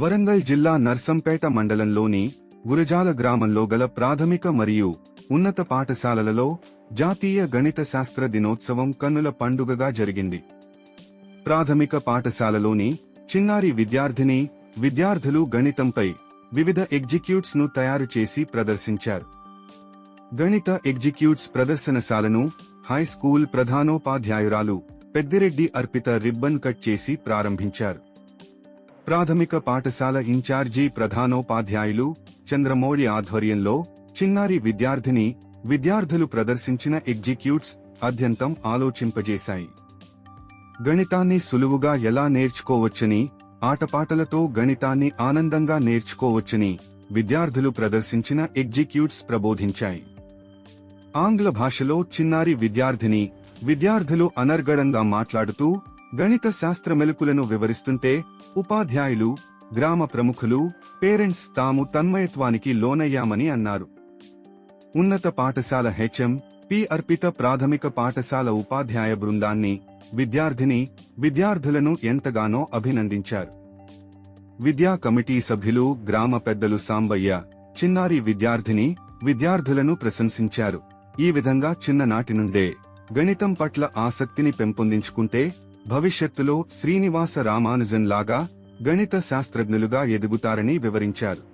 వరంగల్ జిల్లా నర్సంపేట మండలంలోని గురజాల గ్రామంలో గల ప్రాథమిక మరియు ఉన్నత పాఠశాలలలో జాతీయ గణిత శాస్త్ర దినోత్సవం కన్నుల పండుగగా జరిగింది. ప్రాథమిక పాఠశాలలోని చిన్నారి విద్యార్థిని విద్యార్థులు గణితంపై వివిధ ఎగ్జిక్యూట్స్ను తయారు చేసి ప్రదర్శించారు. గణిత ఎగ్జిక్యూట్స్ ప్రదర్శనశాలను హై స్కూల్ ప్రధానోపాధ్యాయురాలు పెద్దిరెడ్డి అర్పిత రిబ్బన్ కట్ చేసి ప్రారంభించారు. ప్రాథమిక పాఠశాల ఇన్ఛార్జీ ప్రధానోపాధ్యాయులు చంద్రమౌళి ఆధ్వర్యంలో చిన్నారి విద్యార్థిని విద్యార్థులు ప్రదర్శించిన ఎగ్జిక్యూట్స్ అత్యంతం ఆలోచింపజేశాయి. గణితాన్ని సులువుగా ఎలా నేర్చుకోవచ్చని ఆటపాటలతో గణితాన్ని ఆనందంగా నేర్చుకోవచ్చని విద్యార్థులు ప్రదర్శించిన ఎగ్జిక్యూట్స్ ప్రబోధించాయి. ఆంగ్ల భాషలో చిన్నారి విద్యార్థిని విద్యార్థులు అనర్గడంగా మాట్లాడుతూ గణిత శాస్త్ర మెలకులను వివరిస్తుంటే ఉపాధ్యాయులు గ్రామ ప్రముఖులు పేరెంట్స్ తాము తన్మయత్వానికి లోనయ్యామని అన్నారు. ఉన్నత పాఠశాల హెచ్ఎం పి అర్పిత ప్రాథమిక పాఠశాల ఉపాధ్యాయ బృందాన్ని విద్యార్థిని విద్యార్థులను ఎంతగానో అభినందించారు. విద్యా కమిటీ సభ్యులు గ్రామ పెద్దలు సాంబయ్య చిన్నారి విద్యార్థిని విద్యార్థులను ప్రశంసించారు. ఈ విధంగా చిన్ననాటి నుండే గణితం పట్ల ఆసక్తిని పెంపొందించుకుంటే భవిష్యత్తులో శ్రీనివాస రామానుజన్ లాగా గణిత శాస్త్రజ్ఞులుగా ఎదుగుతారని వివరించారు.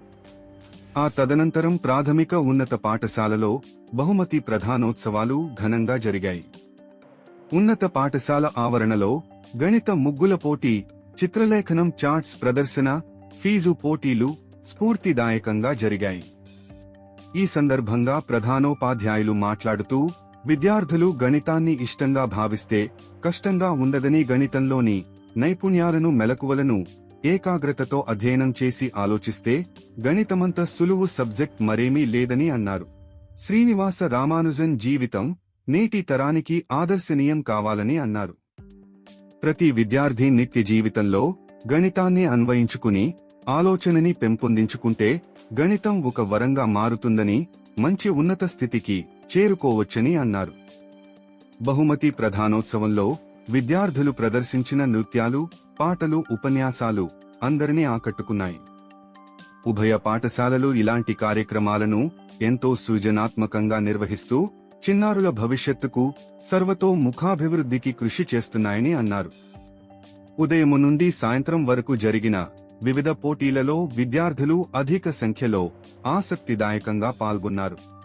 ఆ తదనంతరం ప్రాథమిక ఉన్నత పాఠశాలలో బహుమతి ప్రధానోత్సవాలు ఘనంగా జరిగాయి. ఉన్నత పాఠశాల ఆవరణలో గణిత ముగ్గుల పోటీ చిత్రలేఖనం చార్ట్స్ ప్రదర్శన ఫీజు పోటీలు స్ఫూర్తిదాయకంగా జరిగాయి. ఈ సందర్భంగా ప్రధానోపాధ్యాయులు మాట్లాడుతూ విద్యార్థులు గణితాన్ని ఇష్టంగా భావిస్తే కష్టంగా ఉండదని గణితంలోని నైపుణ్యాలను మెలకువలను ఏకాగ్రతతో అధ్యయనం చేసి ఆలోచిస్తే గణితమంత సులువు సబ్జెక్ట్ మరేమీ లేదని అన్నారు. శ్రీనివాస రామానుజన్ జీవితం నేటి తరానికి ఆదర్శనీయం కావాలని అన్నారు. ప్రతి విద్యార్థి నిత్య జీవితంలో గణితాన్ని అన్వయించుకుని ఆలోచనని పెంపొందించుకుంటే గణితం ఒక వరంగా మారుతుందని మంచి ఉన్నత స్థితికి చేరుకోవచ్చని అన్నారు. బహుమతి ప్రధానోత్సవంలో విద్యార్థులు ప్రదర్శించిన నృత్యాలు పాటలు ఉపన్యాసాలు అందరినీ ఆకట్టుకున్నాయి. ఉభయ పాఠశాలలు ఇలాంటి కార్యక్రమాలను ఎంతో సృజనాత్మకంగా నిర్వహిస్తూ చిన్నారుల భవిష్యత్తుకు సర్వతో ముఖాభివృద్ధికి కృషి చేస్తున్నాయని అన్నారు. ఉదయము నుండి సాయంత్రం వరకు జరిగిన వివిధ పోటీలలో విద్యార్థులు అధిక సంఖ్యలో ఆసక్తిదాయకంగా పాల్గొన్నారు.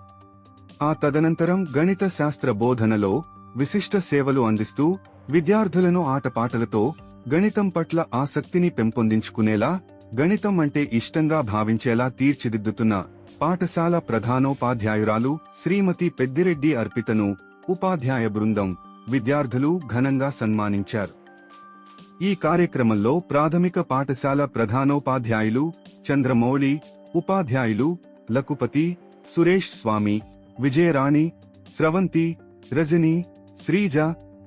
ఆ తదనంతరం గణిత శాస్త్ర బోధనలో విశిష్ట సేవలు అందిస్తూ విద్యార్థులను ఆటపాటలతో గణితం పట్ల ఆసక్తిని పెంపొందించుకునేలా గణితం అంటే ఇష్టంగా భావించేలా తీర్చిదిద్దుతున్న పాఠశాల ప్రధానోపాధ్యాయురాలు శ్రీమతి పెద్దిరెడ్డి అర్పితను ఉపాధ్యాయ బృందం విద్యార్థులు ఘనంగా సన్మానించారు. ఈ కార్యక్రమంలో ప్రాథమిక పాఠశాల ప్రధానోపాధ్యాయులు చంద్రమౌళి ఉపాధ్యాయులు లకుపతి సురేష్ స్వామి విజయరాణి స్రవంతి రజని శ్రీజ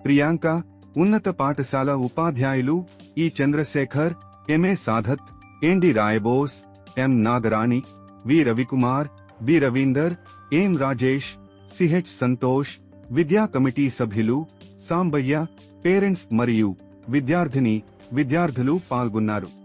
ప్రియాంక ఉన్నత పాఠశాల ఉపాధ్యాయులు E Chandrashekar M A Sadath N D Rayabos M Nagarani V Ravikumar B Ravinder M Rajesh C H Santosh విద్యా కమిటీ సభ్యులు సాంబయ్య పేరెంట్స్ మరియు విద్యార్థిని విద్యార్థులు పాల్గొన్నారు.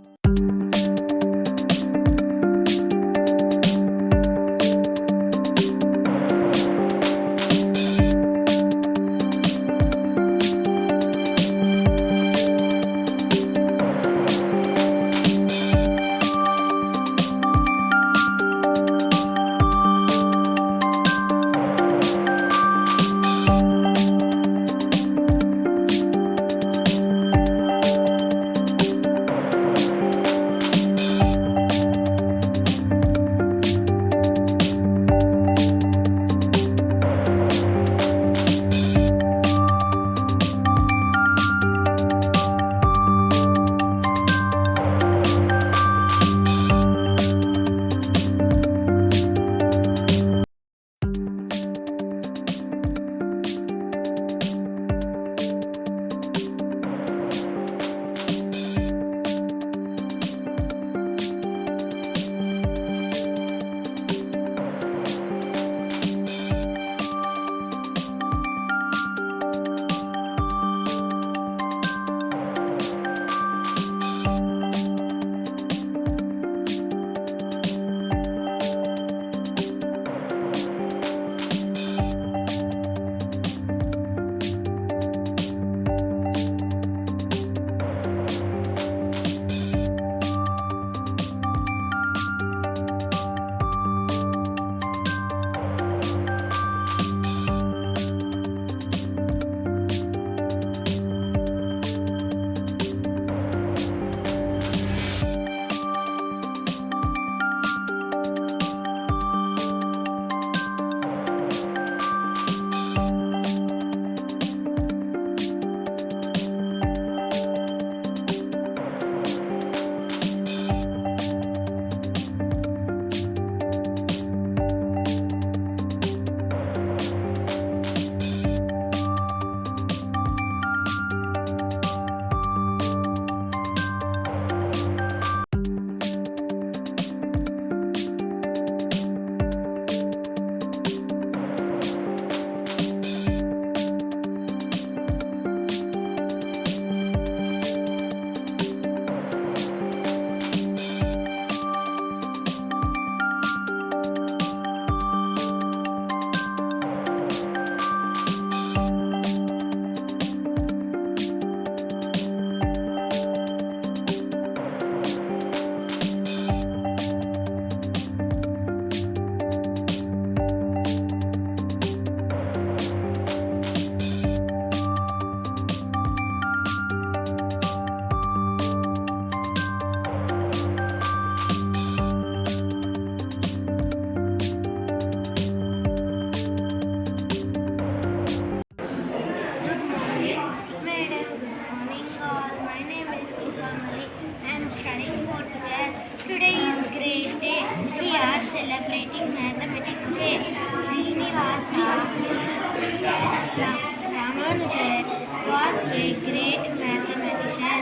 Ramanujan was a great mathematician.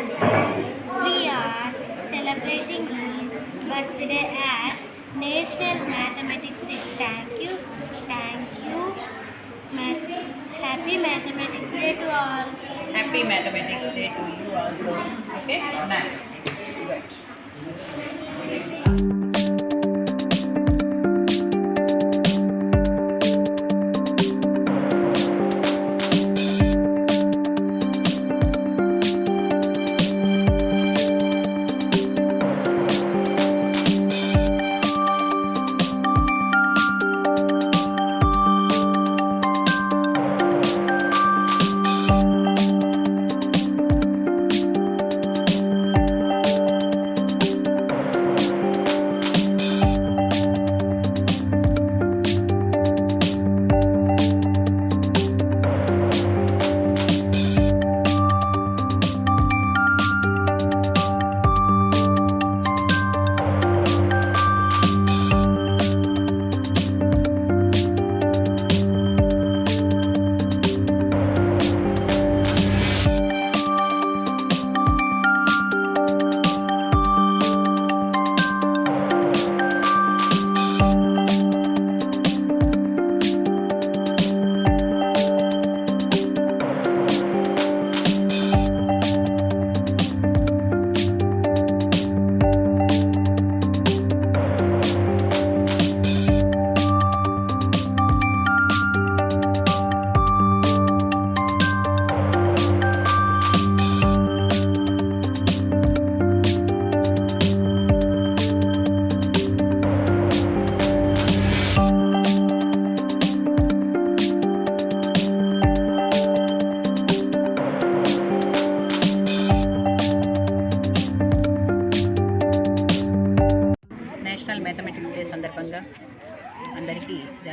We are celebrating his birthday as National Mathematics Day. Thank you. Thank you. Happy Mathematics Day to all. Happy Mathematics Day to you also. Okay? nice. Good.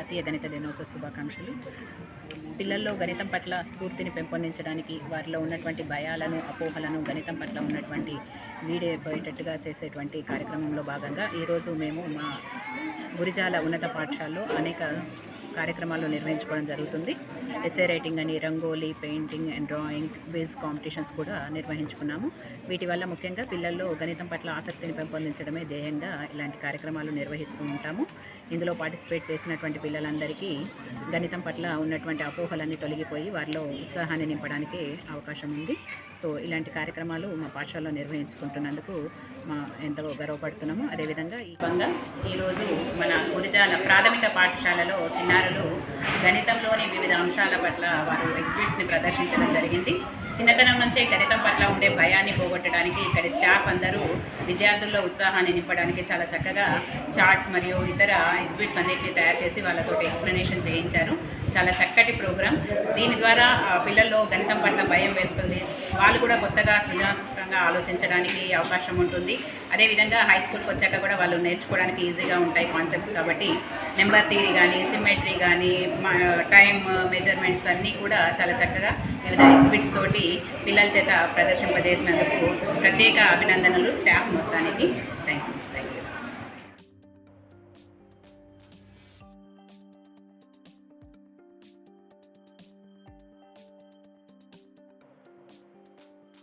జాతీయ గణిత దినోత్సవ శుభాకాంక్షలు. పిల్లల్లో గణితం పట్ల స్ఫూర్తిని పెంపొందించడానికి వారిలో ఉన్నటువంటి భయాలను అపోహలను గణితం పట్ల ఉన్నటువంటి వీడైపోయేటట్టుగా చేసేటువంటి కార్యక్రమంలో భాగంగా ఈరోజు మేము మా గురిజాల ఉన్నత పాఠశాలలో అనేక కార్యక్రమాలు నిర్వహించుకోవడం జరుగుతుంది. ఎస్ఏ రైటింగ్ అని rangoli painting and drawing quiz competitions కూడా నిర్వహించుకున్నాము. వీటి వల్ల ముఖ్యంగా పిల్లల్లో గణితం పట్ల ఆసక్తిని పెంపొందించడమే ధ్యేయంగా ఇలాంటి కార్యక్రమాలు నిర్వహిస్తూ ఉంటాము. ఇందులో పార్టిసిపేట్ చేసినటువంటి పిల్లలందరికీ గణితం పట్ల ఉన్నటువంటి అపోహలన్నీ తొలగిపోయి వారిలో ఉత్సాహాన్ని నింపడానికి అవకాశం ఉంది. సో ఇలాంటి కార్యక్రమాలు మా పాఠశాలలో నిర్వహించుకుంటున్నందుకు మా ఎంతో గర్వపడుతున్నాము. అదేవిధంగా ఈ విధంగా ఈరోజు మన గురిజాల ప్రాథమిక పాఠశాలలో చిన్నారులు గణితంలోని వివిధ అంశాల పట్ల వారు ఎగ్జిబిట్స్ని ప్రదర్శించడం జరిగింది. చిన్నతనం నుంచే గణితం పట్ల ఉండే భయాన్ని పోగొట్టడానికి ఇక్కడి స్టాఫ్ అందరూ విద్యార్థుల్లో ఉత్సాహాన్ని నింపడానికి చాలా చక్కగా చార్ట్స్ మరియు ఇతర ఎగ్జిబిట్స్ అన్నిటిని తయారు చేసి వాళ్ళతో ఎక్స్ప్లెనేషన్ చేయించారు. చాలా చక్కటి ప్రోగ్రాం దీని ద్వారా ఆ, పిల్లల్లో గణితం పట్ల భయం వెళ్తుంది వాళ్ళు కూడా కొత్తగా రకంగా ఆలోచించడానికి అవకాశం ఉంటుంది. అదేవిధంగా హై స్కూల్కి వచ్చాక కూడా వాళ్ళు నేర్చుకోవడానికి ఈజీగా ఉంటాయి కాన్సెప్ట్స్ కాబట్టి నెంబర్ థియరీ కానీ సిమెట్రీ కానీ టైం మెజర్మెంట్స్ అన్నీ కూడా చాలా చక్కగా వివిధ ఎగ్జిబిట్స్ తోటి పిల్లల చేత ప్రదర్శింపజేసినందుకు ప్రత్యేక అభినందనలు స్టాఫ్ మొత్తానికి.